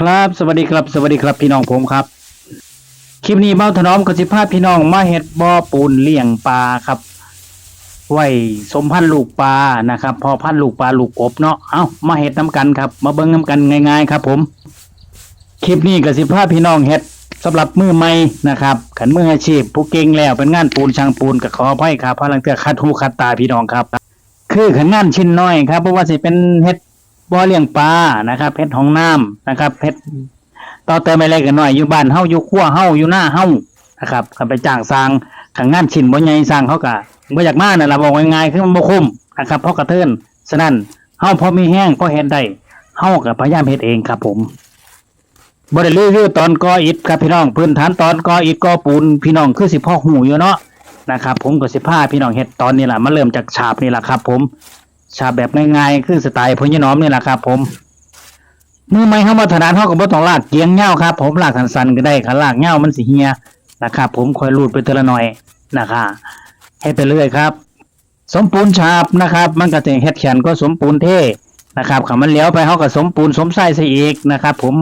ครับสวัสดีครับ สวัสดีครับพี่น้องผมครับ คลิปนี้เบ้าถนอมกสิภาพพี่น้องมาเฮ็ดบ่อปูนเลี้ยงปลาครับไว้สมพันธุ์ลูกปลานะครับ พอพันธุ์ลูกปลาลูกกบเนาะเอ้ามาเฮ็ดน้ำกันครับ มาเบิ่งน้ำกันง่าย ๆ ครับ ผม คลิปนี้กสิภาพพี่น้องเฮ็ดสำหรับมือใหม่นะครับขันมืออาชีพ ผู้เก่งแล้วเป็นงานปูนช่างปูนก็ขออภัยครับพลังเทื่อคัดหูคัดตาพี่น้องครับ คือขันงานชิ้นน้อยครับเพราะว่าสิเป็นเฮ็ด บ่อเลี้ยงปลานะครับเพชรห้องน้ำนะครับเพชรต่อเติมอะไรกันหน่อยอยู่บ้านเฮาอยู่ครัวเฮาอยู่หน้าเฮานะครับก็ไปจ้างสร้างขังงานชิ้นบ่ใหญ่สร้างเขาก็บ่อยากมานั่นล่ะบอกง่ายๆคือมันบ่คุ้มนะครับเพราะกระเทินฉะนั้นเฮาพอมีแห้งพอเฮ็ดได้เฮาก็พยายามเฮ็ดเองครับผมบ่ได้รีวิวตอนก่ออิฐครับพี่น้องพื้นฐานตอนก่ออิฐก่อปูนพี่น้องคือสิพ่อหูอยู่เนาะนะครับผมก็สิพาพี่น้องเฮ็ดตอนนี้ล่ะมาเริ่มจากฉาบนี่ล่ะครับ ผม ฉาบแบบง่ายๆคือสไตล์พญน้อมนี่แหละครับ ผมมือไม้เข้ามาถนัดเท่ากับว่ต้องลากเกียงเง่าครับ ผมลากสันๆก็ได้ค่ะลากเง่ามันสิเฮียนะครับผมคอยรูดไปเทอละหน่อยนะครับให้ไปเรื่อยครับ สมปูนฉาบนะครับ มันก็จะเฮ็ดแขนก็สมปูนเท่นะครับขามันเลี้ยวไปเขาก็สมปูนสมไส้ซะอีกนะครับ ผม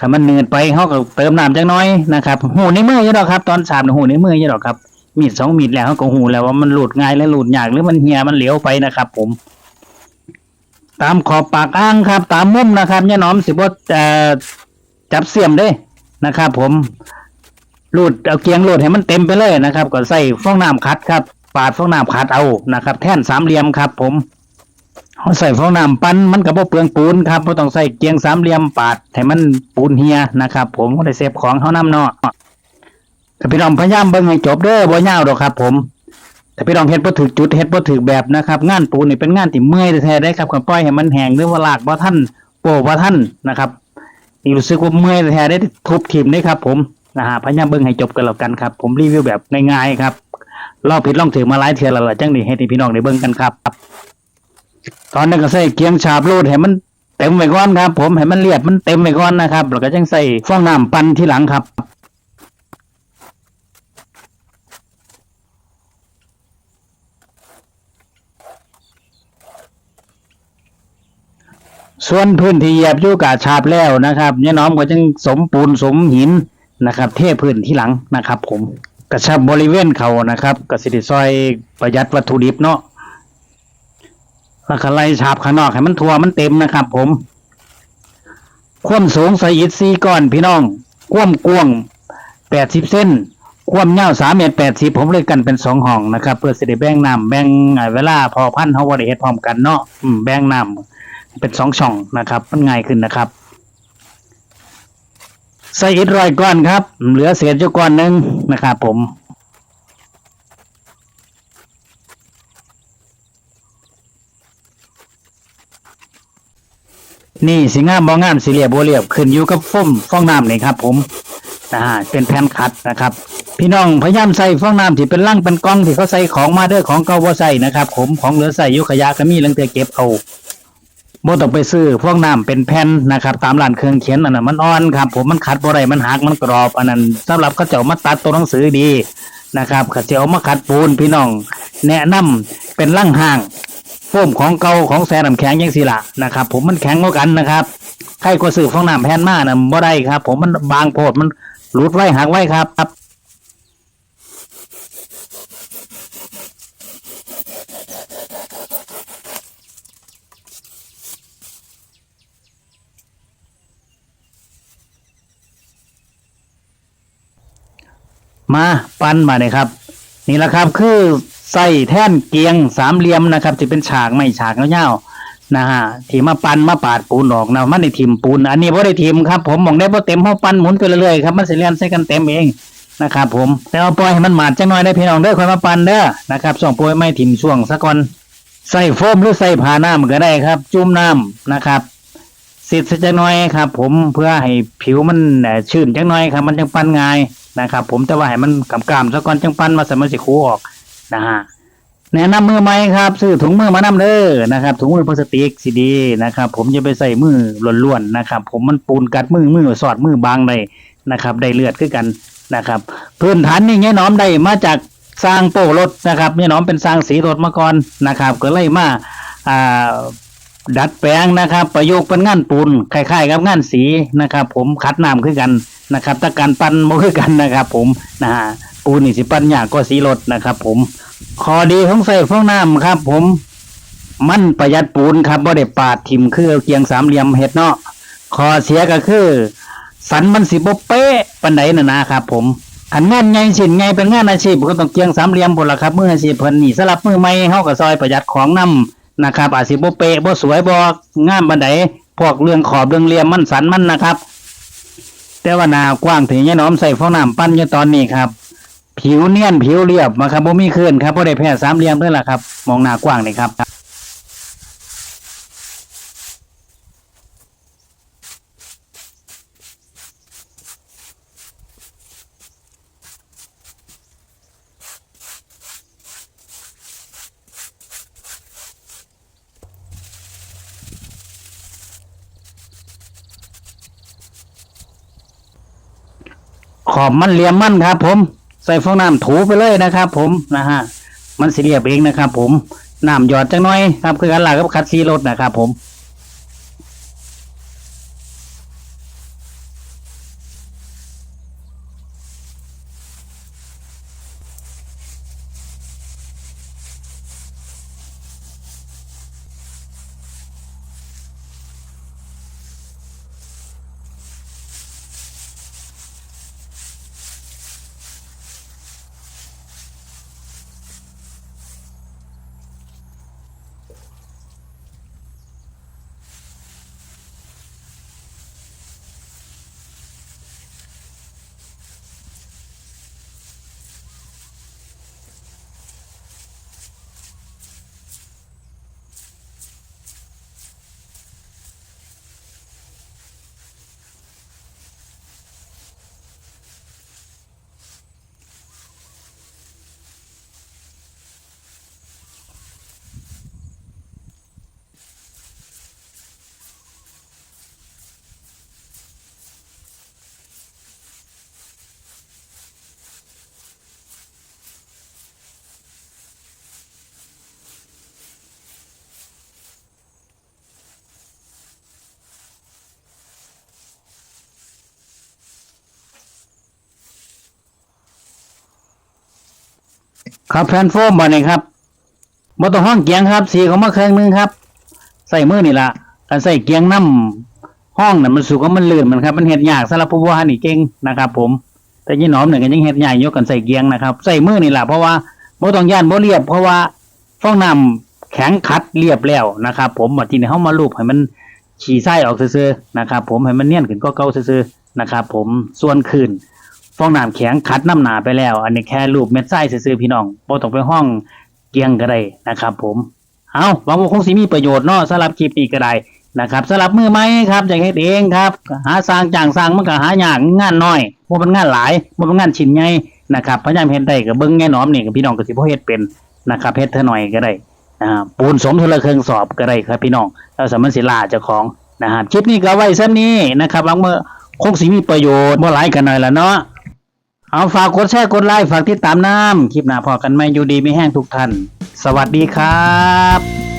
ขามันเนืดไปเขาก็เติมน้ำจักน้อยนะครับหูในมืออยี่ดอกครับ ตอนฉาบนะหูในมืออยี่ดอกครับมีดสองมีดแล้วเขาก็หูแล้วว่ามันหลุดง่ายและหลุดยากหรือมันเหี่ยมันเหลวไปนะครับ ผม ตามขอบปากอ้างครับ ตามมุมนะครับเนี่ยน้อมสิบว่าจับเสียมเด้นะครับ ผมรูดเอาเกียงรูดให้มันเต็มไปเลยนะครับ ก็ใส่ฟองน้ำคัดครับ ปาดฟองน้ำคัดเอานะครับ แท่นสามเหลี่ยมครับ ผมเอาใส่ฟองน้ำปั้นมันก็บ่เปลืองปูนครับบ่ต้องใส่เกียงสามเหลี่ยมปาดให้มันปูนเฮียนะครับ ผมก็ได้เซฟของเขาน้ำเนาะพี่น้องพยายามเบิ่งให้จบเด้อบ่ยาวดอกครับ ผม แต่พี่น้องเฮ็ดบ่ถูกจุดเฮ็ดบ่ถูกแบบนะครับ งานปูนนี่เป็นงานที่เมื่อยแท้ๆได้ครับคันปล่อยให้มันแห้งหรือว่าลากบ่ทันโป้บ่ทันนะครับนี่รู้สึกว่าเมื่อยแท้ๆได้ทุบทิ่มเด้ครับ ผมนะฮะพยายามเบิ่งให้จบกันแล้วกันครับ ผมรีวิวแบบง่ายๆครับลองผิดลองถูกมาหลายเทื่อแล้วล่ะจังได้ให้พี่น้องได้เบิ่งกันครับ ตอนนี้ก็ใส่เกียงฉาบรูดให้มันเต็มไว้ก่อนครับ ผมให้มันเรียบมันเต็มไว้ก่อนนะครับแล้วก็จังใส่ฟองน้ำปั่นที่หลังครับ ส่วนพื้นที่เหยียบอยู่กาฉาบแล้วนะครับเนี่ยน้อมก็จึงสมปูนสมหินนะครับ เทพื้นที่หลังนะครับ ผมกระชับบริเวณเขานะครับกระสิไดิซอยประหยัดวัตถุดิบเนาะแล้วก็ไล่ฉาบข้างนอกให้มันทั่วมันเต็มนะครับ ผมความสูงใส่อิฐซีก้อนพี่น้องความกว้างแปดสิบเส้น ความยาวสามเมตรแปดสิบผมเลยกันเป็นสองห้องนะครับ เพื่อสิได้แบ่งน้ำแบ่งอ่าเวลาพอพันเขาว่าด้เฮ็ดพร้อมกันเนาะแบ่งน้ำ เป็นสองช่องนะครับ มันง่ายขึ้นนะครับ ใส่อิฐรอยก้อนครับ เหลือเศษโยก้อนหนึ่งนะครับผมนี่สีงามบองามสีเรียบโบเรียบขึ้นอยู่กับฟ้มฟองน้ำนี่ครับ ผมนะฮะเป็นแผ่นคัดนะครับ พี่น้องพยายามใส่ฟองน้ำที่เป็นลังเป็นกล่องที่เขาใส่ของมาเด้อของเก่าบ่ใส่นะครับ ผมของเหลือใส่ยุขยะก็มีลังเตอเก็บเอา บ่ต้องไปซื้อพวกน้ำเป็นแผ่นนะครับ ตามร้านเครื่องเขียนอันนั้นมันอ่อนครับ ผมมันขัดบ่ได้มันหักมันกรอบ อันนั้นสำหรับเขาเจ้ามาตัดตัวหนังสือดีนะครับเขาเจ้ามาขัดปูนพี่น้อง แนะนำเป็นล่างห่างโฟมของเก่าของแซ่น้ำแข็งยังสิละนะครับ ผมมันแข็งกว่ากันนะครับใครก็ซื้อฟองน้ำแผ่นมาน่ะบ่ได้ครับ ผมมันบางโพดมันหลุดไว้หักไว้ครับ มาปั้นมาเลยครับ นี่แหละครับคือใส่แท่นเกียงสามเหลี่ยมนะครับที่เป็นฉากไม่ฉากเงาๆนะฮะที่มาปั้นมาปาดปูนออกนะมันได้ทิมปูน อันนี้บ่ได้ทิมครับ ผมมองได้บ่เต็มเฮาปั้นหมุนไปเรื่อยๆครับมันสิเลียนใส่กันเต็มเองนะครับผมแต่เอาปล่อยให้มันหมาดจังหน่อยได้พี่น้องเด้อคอยมาปั้นเด้อนะครับช่วงโปรยไม่ทิ่มช่วงซะก่อนใส่โฟมหรือใส่ผ้าน้ำก็ได้ครับ จุ่มน้ำนะครับสิทธิ์จักหน่อยครับ ผมเพื่อให้ผิวมันชื้นจักหน่อยครับ มันจังปั้นง่าย นะครับ ผมแต่ว่าให้มันกำกามซะก่อนจังปั้นมาสมันสิคูออกนะฮะแนะนำมือใหมครับ ซื้อถุงมือมานำเด้อนะครับถุงมือพลาสติกสีดีนะครับ ผมจะไปใส่มือล้วนๆนะครับ ผมมันปูนกัดมือมือสอดมือบางได้นะครับ ได้เลือดขึ้นกันนะครับ พื้นฐานนี่เงี้ยน้อมได้มาจากสร้างโป้รถนะครับเงี้ยน้อมเป็นสร้างสีรถมาก่อนนะครับ ก็เลยมาอ่า ดัดแปลงนะครับ ประโยคเป็นงานปูนคล้ายๆกับงานสีนะครับ ผมคัดน้ำคือกันนะครับแต่การปั้นบ่คือกันนะครับ ผมนะฮะปูนนี่สิปั้นยากกว่าสีรถนะครับ ผมข้อดีของใส่ฟองน้ำครับ ผมมันประหยัดปูนครับบ่ได้ปาดทิมคือเอาเกียงสามเหลี่ยมเฮ็ดเนาะข้อเสียก็คือ สันมันสิบ่เป๊ะปานใดน่ะนะครับ ผมอันงานใหญ่ชิ้นใหญ่เป็นงานอาชีพก็ต้องเกียงสามเหลี่ยมพุ่นละครับมืออาชีพเพิ่นนี่สำหรับมือใหม่เฮาก็ซอยประหยัดของนํ นะครับ อาจสิบ่เป๊ะบ่สวยบ่งามบันไดพวกเรื่องขอบเรื่องเหลี่ยมมันสันมันนะครับ แต่ว่าหน้ากว้างถึงยายน้อมใส่ฟองน้ำปั้นอยู่ตอนนี้ครับ ผิวเนียนผิวเรียบนะครับบ่มีคลื่นครับบ่ได้แพ้สามเหลี่ยมเด้อล่ะครับ มองหน้ากว้างนี่ครับ ขอบมันเหลี่ยมมันครับ ผม ใส่ฟองน้ำถูไปเลยนะครับ ผมนะฮะมันสิเรียบเองนะครับ ผมน้ำหยอดจังน้อยครับคือกันล่ะกับคัดซีรถนะครับ ผม ครับแผ่นโฟมบ่นี่ครับบ่ต้องห้องเกียงครับ สีเขามาเครื่องหนึงครับ ใส่มือนี่ละการใส่เกียงน้ำห้องน่ะมันสุกว่ามันลื่นมันครับ มันเฮ็ดยากสำหรับผู้ว่านี่เก่งนะครับ ผม แต่ยี่หนอมเนี่ยก็ยังเฮ็ดยากอยกกันใส่เกียงนะครับ ใส่มือนี่ละเพราะว่าบ่ต้องย่านบ่เรียบ เพราะว่าฟองน้ำแข็งขัดเรียบแล้วนะครับ ผมบัดทีนี้เฮามาลูบให้มันฉี่ไส้ออกซื่อๆนะครับ ผมให้มันเนียนขึ้นก็เก่าซื่อๆนะครับ ผมส่วนคืน ฟองน้ำแข็งคัดน้ำหนาไปแล้ว อันนี้แค่รูปเม็ดไส้ซื่อพี่น้องบ่ต้องไปห้องเกียงก็ได้นะครับ ผมเอาหวังว่าคงสิมีประโยชน์เนาะสำหรับคลิปนี้ก็ได้นะครับสำหรับมือใหม่ครับอยากเฮ็ดเองครับ หาสร้างจ้างสร้างมันก็หายากงานน้อยบ่เป็นงานหลายบ่เป็นงานชิ้นใหญ่นะครับพยายามเฮ็ดได้ก็เบิ่งแง่หนอมนี่ก็พี่น้องก็สิบ่เฮ็ดเป็นนะครับเฮ็ดเท่าน้อยก็ได้อ่าปูนสมทาละเครื่องสอบก็ได้ครับพี่น้องแล้วสามันสิลาเจ้าของนะครับคลิปนี้ก็ไว้ซ้ำนี้นะครับหวังว่าคงสิมีประโยชน์บ่หลายกันหน่อยละเนาะ เอาฝากกดแชร์กดไลค์ฝากติดตามน้ำคลิปหน้าพอกันไหมอยู่ดีไม่แห้งทุกท่าน สวัสดีครับ